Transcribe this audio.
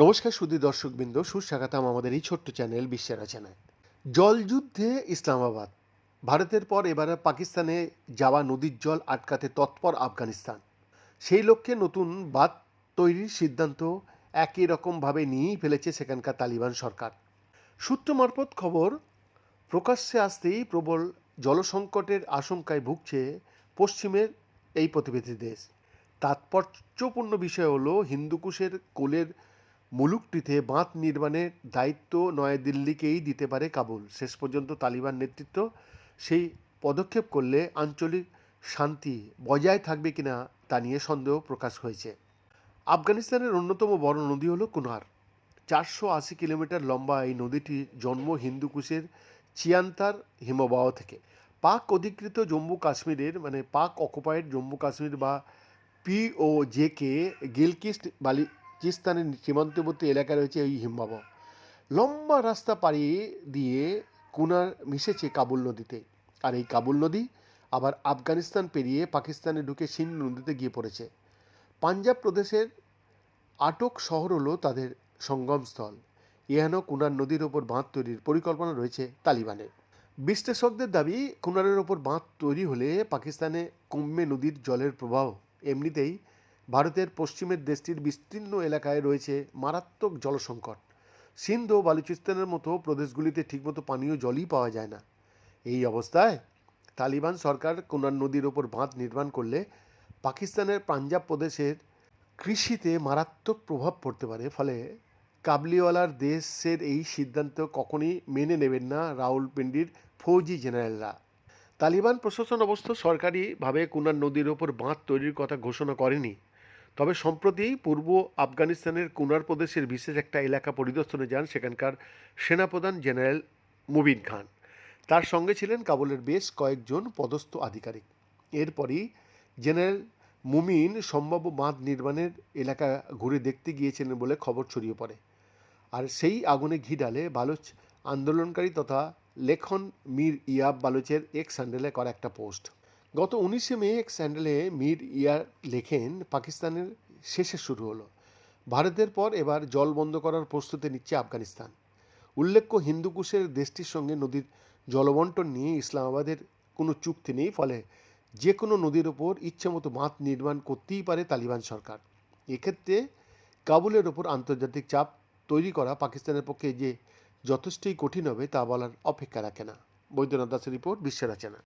নমস্কার সুদী দর্শকবৃন্দ, সুস্বাগতম আমাদের এই ছোট্ট চ্যানেল বিশ্বের রচনায় জলযুদ্ধে ইসলামাবাদ, ভারতের পর এবারে পাকিস্তানে যাওয়া নদীর জল আটকাতে তৎপর আফগানিস্তান। সেই লক্ষ্যে নতুন বাঁধ তৈরির সিদ্ধান্ত একই রকমভাবে নিয়েই ফেলেছে সেখানকার তালিবান সরকার। সূত্র মারফত খবর, প্রকাশ্যে আসতেই প্রবল জলসংকটের আশঙ্কায় ভুগছে পশ্চিমের এই প্রতিবেশী দেশ। তাৎপর্যপূর্ণ বিষয় হলো, হিন্দুকুশের কোলের মুলুকটিতে বাঁধ নির্মাণের দায়িত্ব নয়াদিল্লিকেই দিতে পারে কাবুল। শেষ পর্যন্ত তালিবান নেতৃত্ব সেই পদক্ষেপ করলে আঞ্চলিক শান্তি বজায় থাকবে কিনা তা নিয়ে সন্দেহ প্রকাশ হয়েছে। আফগানিস্তানের অন্যতম বড় নদী হলো কুনার। চারশো আশি কিলোমিটার লম্বা এই নদীটি জন্ম হিন্দুকুশের চিয়ান্তার হিমবাহ থেকে। পাক অধিকৃত জম্মু কাশ্মীরের মানে পাক অকুপায়েড জম্মু কাশ্মীর বা পিও জেকে গিলকিস্ট বালিচিস্তানের সীমান্তবর্তী এলাকায় রয়েছে এই হিমবাহ। লম্বা রাস্তা পাড়ি দিয়ে কুনার মিশেছে কাবুল নদীতে। আর এই কাবুল নদী আবার আফগানিস্তান পেরিয়ে পাকিস্তানে ঢুকে সিন্ধ নদীতে গিয়ে পড়েছে। পাঞ্জাব প্রদেশের আটক শহর হলো তাদের সঙ্গমস্থল। এহেন কুনার নদীর ওপর বাঁধ তৈরির পরিকল্পনা রয়েছে তালিবানের। বিশ্লেষকদের দাবি কুনারের ওপর বাঁধ তৈরি হলে পাকিস্তানে কমবে নদীর জলের প্রবাহ। এমনিতেই ভারতের পশ্চিমের দেশটির বিস্তীর্ণ এলাকায় রয়েছে মারাত্মক জলসংকট। সিন্ধ বালুচিস্তানের মতো প্রদেশগুলিতে ঠিকমতো পানীয় জলই পাওয়া যায় না। এই অবস্থায় তালিবান সরকার কুনার নদীর ওপর বাঁধ নির্মাণ করলে পাকিস্তানের পাঞ্জাব প্রদেশের কৃষিতে মারাত্মক প্রভাব পড়তে পারে। ফলে কাবলিওয়ালার দেশের এই সিদ্ধান্ত কখনই মেনে নেবেন না রাউলপিন্ডির ফৌজি জেনারেলরা। তালিবান প্রশাসন অবশ্য সরকারিভাবে কুনার নদীর ওপর বাঁধ তৈরির কথা ঘোষণা করেনি। তবে সম্প্রতি পূর্ব আফগানিস্তানের কুনার প্রদেশের বিশেষ একটা এলাকা পরিদর্শনে যান সেখানকার সেনাপ্রধান জেনারেল মুবিন খান। তার সঙ্গে ছিলেন কাবুলের বেশ কয়েকজন পদস্থ আধিকারিক। এরপরই জেনারেল মুমিন সম্ভাব্য বাঁধ নির্মাণের এলাকা ঘুরে দেখতে গিয়েছিলেন বলে খবর ছড়িয়ে পড়ে। আর সেই আগুনে ঘি ডালে বালুচ আন্দোলনকারী তথা লেখন মীর ইয়াব বালুচের এক্স স্যান্ডেলে করা একটা পোস্ট। গত উনিশে মে এক স্যান্ডেলে মীর ইয়ার লেখেন, পাকিস্তানের শেষে শুরু হলো। ভারতের পর এবার জল বন্ধ করার প্রস্তুতি নিচ্ছে আফগানিস্তান। উল্লেখ্য হিন্দুকুশের দেশটির সঙ্গে নদীর জলবন্টন নিয়ে ইসলামাবাদের কোনো চুক্তি নেই, ফলে যে কোনো নদীর ওপর ইচ্ছামতো বাঁধ নির্মাণ করতেই পারে তালিবান সরকার। এক্ষেত্রে কাবুলের ওপর আন্তর্জাতিক চাপ তৈরি করা পাকিস্তানের পক্ষে যে যথেষ্টই কঠিন হবে তা বলার অপেক্ষা রাখে না। বৈদ্যনাথ দাসের রিপোর্ট, বিশ্বের রচনা